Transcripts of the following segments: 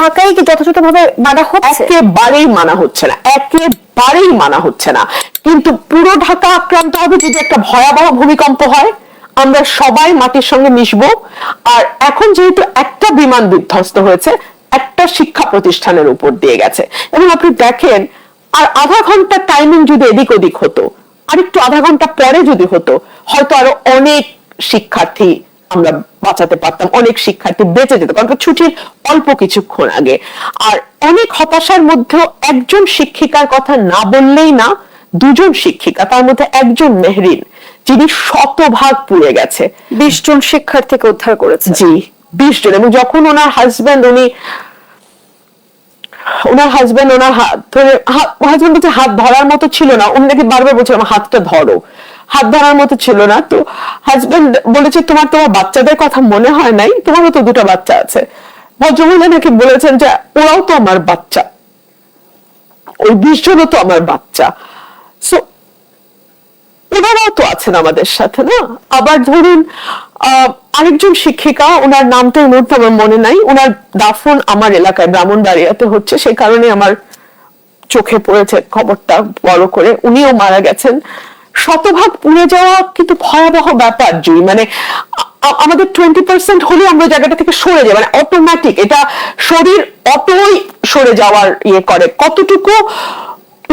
থাকাই কি যথাযথভাবে মানা হচ্ছে? একেবারেই মানা হচ্ছে না, একেবারেই মানা হচ্ছে না। কিন্তু পুরো ঢাকা আক্রান্ত হবে যদি একটা ভয়াবহ ভূমিকম্প হয়, আমরা সবাই মাটির সঙ্গে মিশবো। আর এখন যেহেতু একটা বিমান বিধ্বস্ত হয়েছে, একটা শিক্ষা প্রতিষ্ঠানের উপর দিয়ে গেছে। এবং আপনি দেখেন, আর আধা ঘণ্টা টাইমিং যদি এদিক ওদিক হতো, আরেকটু আধা ঘণ্টা পরে যদি হতো, হয়তো আরও অনেক শিক্ষার্থী আমরা বাঁচাতে পারতাম অনেক শিক্ষার্থী বেঁচে যেত কারণ ছুটির অল্প কিছুক্ষণ আগে। আর অনেক হতাশার মধ্যেও একজন শিক্ষিকার কথা না বললেই না দুজন শিক্ষিকা তার মধ্যে একজন মেহরিন যিনি শতভাগ পুড়ে গেছে। বিশ জন শিক্ষার্থীকে উদ্ধার করেছে। জি বিশ জন এবং যখন ওনার হাজবেন্ড উনি ওনার হাজবেন্ড ওনার হাত ধরে হাজবেন্ড বলছে হাত ধরার মতো ছিল না উনি নাকি বারবার বলছে আমার হাতটা ধরো। হাত ধরার মতো ছিল না। তো হাজবেন্ড বলেছে, তোমার তোমার বাচ্চাদের কথা মনে হয় নাই, তোমারও তো দুটো বাচ্চা আছে। ভদ্রমহিলা নাকি বলেছেন যে, ওরাও তো আমার বাচ্চা। ওই বিশ জনও তো আমার বাচ্চা। সো ওনারাও তো আছেন আমাদের সাথে, না? আবার ধরুন আরেকজন শিক্ষিকা, ওনার নামটা এই মুহূর্তে আমার মনে নাই। ওনার দাফন আমার এলাকায়, ব্রাহ্মণবাড়িয়াতে হচ্ছে সেই কারণে আমার চোখে পড়েছে খবরটা বড় করে। উনিও মারা গেছেন। শতভাগ পুড়ে যাওয়া কিন্তু ভয়াবহ ব্যাপার জুই মানে আমাদের টোয়েন্টি পার্সেন্ট হলে আমরা জায়গাটা থেকে সরে যাই। মানে অটোমেটিক এটা শরীর অটোই সরে যাওয়ার ইয়ে করে। কতটুকু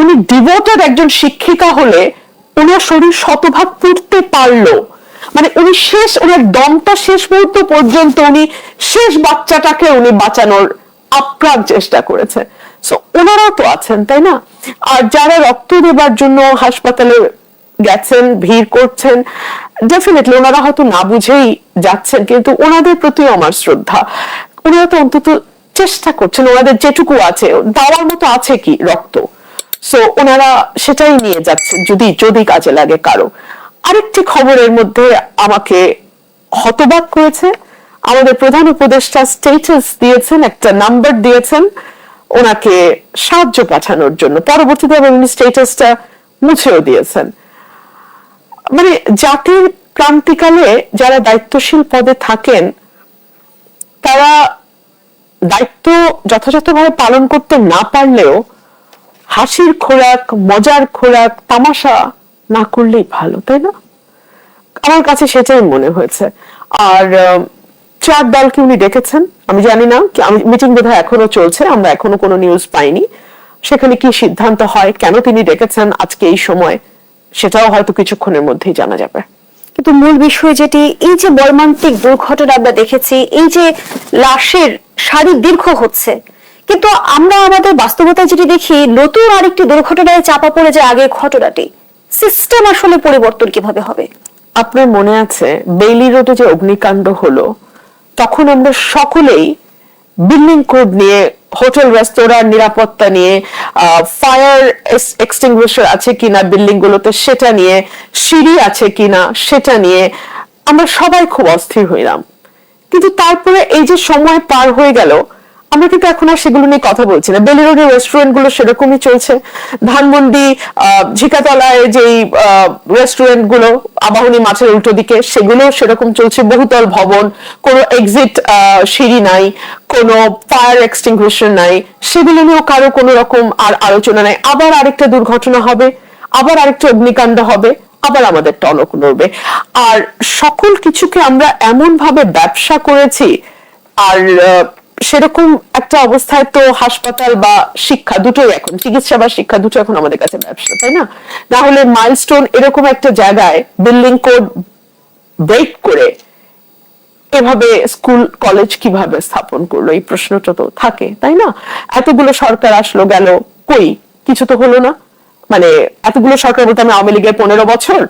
উনি ডিভোটেড একজন শিক্ষিকা হলে ওনার শরীর শতভাগ পুড়তে পারল। মানে উনি শেষ, ওনার দমটা শেষ মুহূর্ত পর্যন্ত উনি শেষ বাচ্চাটাকে উনি বাঁচানোর আপ্রাণ চেষ্টা করেছে। সো ওনারাও তো আছেন, তাই না? আর যারা রক্ত দেবার জন্য হাসপাতালে গেছেন, ভিড় করছেন ডেফিনেটলি ওনারা হয়তো না বুঝেই যাচ্ছেন, কিন্তু ওনাদের প্রতি আমার শ্রদ্ধা। ওনারা তো অন্তত চেষ্টা করছেন, ওনাদের যেটুকু আছে, দেওয়ার মতো আছে কি রক্ত? সো ওনারা সেটাই নিয়ে যাচ্ছেন, যদি যদি কাজে লাগে কারও। আরেকটি খবরের মধ্যে আমাকে হতবাক করেছে। আমাদের প্রধান উপদেষ্টা স্টেটাস দিয়েছেন, একটা নাম্বার দিয়েছেন, ওনাকে সাহায্য পাঠানোর জন্য। পরবর্তীতে আবার উনি স্টেটাসটা মুছেও দিয়েছেন। মানে জাতির ক্রান্তিকালে যারা দায়িত্বশীল পদে থাকেন, তারা দায়িত্ব যথাযথভাবে পালন করতে না পারলেও হাসির খোরাক, মজার খোরাক, তামাশা না করলেই ভালো, তাই না? আমার কাছে সেটাই মনে হয়েছে। আর চার দলকে উনি ডেকেছেন। আমি জানি না কি, আমি মিটিং বোধহয় এখনও চলছে, আমরা এখনও কোনো নিউজ পাইনি। সেখানে কি সিদ্ধান্ত হয়, কেন তিনি ডেকেছেন আজকে এই সময়? সেটাও হয়তো কিছুক্ষণের মধ্যেই জানা যাবে। কিন্তু মূল বিষয় যেটি এই যে মর্মান্তিক দুর্ঘটনা আমরা দেখেছি এই যে লাশের সারি দীর্ঘ হচ্ছে কিন্তু আমরা আমাদের বাস্তবতায় যেটি দেখি নতুন আরেকটি দুর্ঘটনায় চাপা পড়ে যায় আগের ঘটনাটি। সিস্টেম আসলে পরিবর্তন কীভাবে হবে? আপনার মনে আছে বেইলি রোডে যে অগ্নিকাণ্ড হলো তখন আমরা সকলেই বিল্ডিং কোড নিয়ে, হোটেল রেস্তোরাঁর নিরাপত্তা নিয়ে ফায়ার এক্সটিংগুইশার আছে কিনা বিল্ডিং গুলোতে সেটা নিয়ে, সিঁড়ি আছে কিনা সেটা নিয়ে, আমরা সবাই খুব অস্থির হইলাম। কিন্তু তারপরে এই যে সময় পার হয়ে গেল আমরা কিন্তু এখন আর সেগুলো নিয়ে কথা বলছি না। বেলি রোডের রেস্টুরেন্টগুলো সেরকমই চলছে। ধানমন্ডি আহ, ঝিকাতলায় যেই রেস্টুরেন্টগুলো আবাহনী মাছের উল্টো দিকে সেগুলো সেরকম চলছে। বহুতল ভবন কোনো এক্সিট সিঁড়ি নাই কোনো ফায়ার এক্সটিংগুইশার নাই। সেগুলো নিয়েও কারও কোনো রকম আর আলোচনা নাই। আবার আরেকটা দুর্ঘটনা হবে আবার আরেকটা অগ্নিকাণ্ড হবে আবার আমাদের টনক নড়বে। আর সকল কিছুকে আমরা এমন ভাবে ব্যবসা করেছি আর সেরকম একটা অবস্থায় তো হাসপাতাল বা শিক্ষা দুটোই এখন, চিকিৎসা বা শিক্ষা দুটো এখন আমাদের কাছে ব্যবসা, তাই না? না হলে মাইলস্টোন এরকম একটা জায়গায় বিল্ডিং কোড ব্রেক করে এভাবে স্কুল কলেজ কীভাবে স্থাপন করল, এই প্রশ্নটা তো থাকে, তাই না? এতগুলো সরকার আসলো, গেল কই? কিছু তো হলো না। মানে এতগুলো সরকার বলতে আমি আওয়ামী লীগের পনেরো বছর,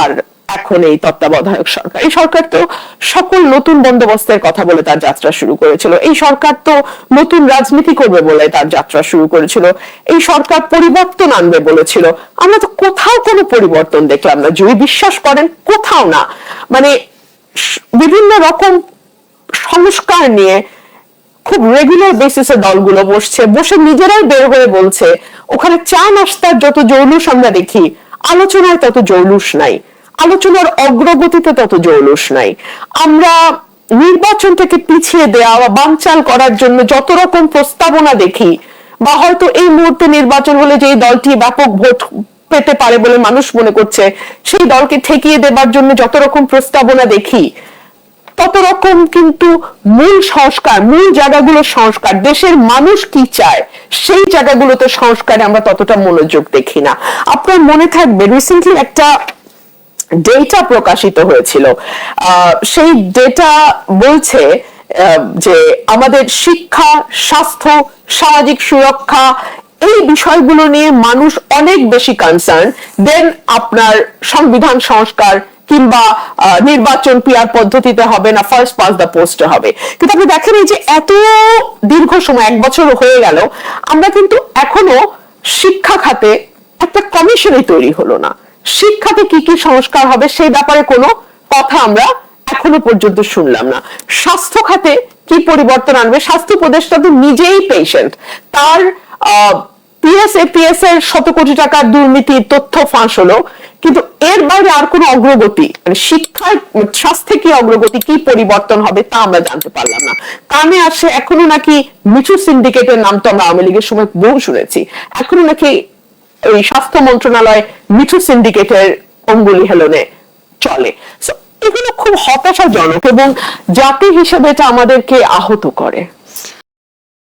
আর এখন এই তত্ত্বাবধায়ক সরকার। এই সরকার তো সকল নতুন বন্দোবস্তের কথা বলে তার যাত্রা শুরু করেছিল। এই সরকার তো নতুন রাজনীতি করবে বলে তার যাত্রা শুরু করেছিল। এই সরকার পরিবর্তন আনবে বলেছিল। আমরা তো কোথাও কোনো পরিবর্তন দেখলাম না। যদি বিশ্বাস করেন, কোথাও না। মানে বিভিন্ন রকম সংস্কার নিয়ে খুব রেগুলার বেসিসে দলগুলো বসছে। বসে নিজেরাই বের হয়ে বলছে, ওখানে চা নাস্তার যত জৌলুস আমরা দেখি, আলোচনায় তত জৌলুস নাই। আলোচনার অগ্রগতিতে তত জৌলুস নাই। আমরা নির্বাচন থেকে পিছিয়ে দেওয়া বা বানচাল করার জন্য যত রকম প্রস্তাবনা দেখি, বা হয়তো এই মুহূর্তে নির্বাচন হলে যে দলটি ব্যাপক ভোট পেতে পারে বলে মানুষ মনে করছে, সেই দলকে ঠেকিয়ে দেবার জন্য যত রকম প্রস্তাবনা দেখি, তত রকম কিন্তু মূল সংস্কার, মূল জায়গাগুলো সংস্কার, দেশের মানুষ কি চায়, সেই জায়গাগুলোতে সংস্কারে আমরা ততটা মনোযোগ দেখি না। আপনার মনে থাকবে রিসেন্টলি একটা ডেটা প্রকাশিত হয়েছিল। সেই ডেটা বলছে যে আমাদের শিক্ষা, স্বাস্থ্য, সামাজিক সুরক্ষা এই বিষয়গুলো নিয়ে মানুষ অনেক বেশি কনসার্ন দেন আপনার সংবিধান সংস্কার কিংবা নির্বাচন পিয়ার পদ্ধতিতে হবে না ফার্স্ট পাস দ্য পোস্টে হবে। কিন্তু আপনি দেখেন এই যে এত দীর্ঘ সময়, এক বছর হয়ে গেল, আমরা কিন্তু এখনও শিক্ষা খাতে একটা কমিশনই তৈরি হলো না। শিক্ষাতে কি কি সংস্কার হবে সেই ব্যাপারে কোনো কথা আমরা এখনও পর্যন্ত শুনলাম না। স্বাস্থ্য খাতে কি পরিবর্তন আনবে? স্বাস্থ্য উপদেষ্টা তো নিজেই পেশেন্ট তার এর শত কোটি টাকার দুর্নীতি, তথ্য ফাঁস হলো। কিন্তু এর বাইরে আর কোনো অগ্রগতি মানে শিক্ষার স্বাস্থ্যে কি অগ্রগতি, কি পরিবর্তন হবে তা আমরা জানতে পারলাম না। কানে আসে এখনও নাকি মিঠু সিন্ডিকেটের নাম তো আমরা আওয়ামী লীগের সময় বহু শুনেছি। এখনও নাকি ওই স্বাস্থ্য মন্ত্রণালয় মিঠু সিন্ডিকেটের অঙ্গুলি হেলনে চলে। এগুলো খুব হতাশাজনক এবং জাতি হিসেবে এটা আমাদেরকে আহত করে।